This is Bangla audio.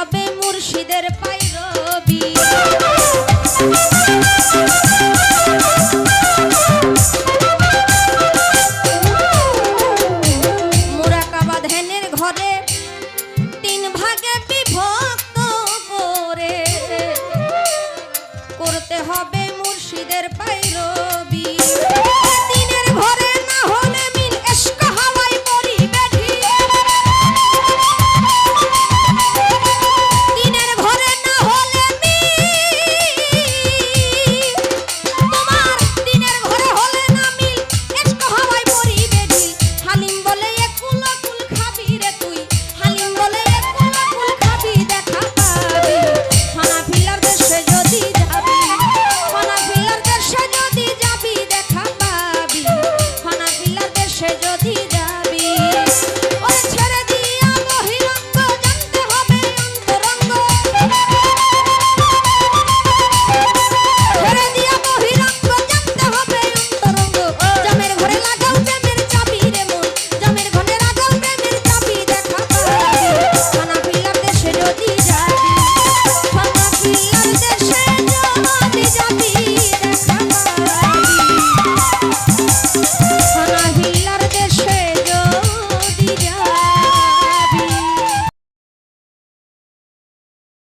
হবে মুর্শিদের পাইরবি মোরাকাবা ঘরে তিন ভাগে বিভক্ত করে। করতে হবে মুর্শিদের পাই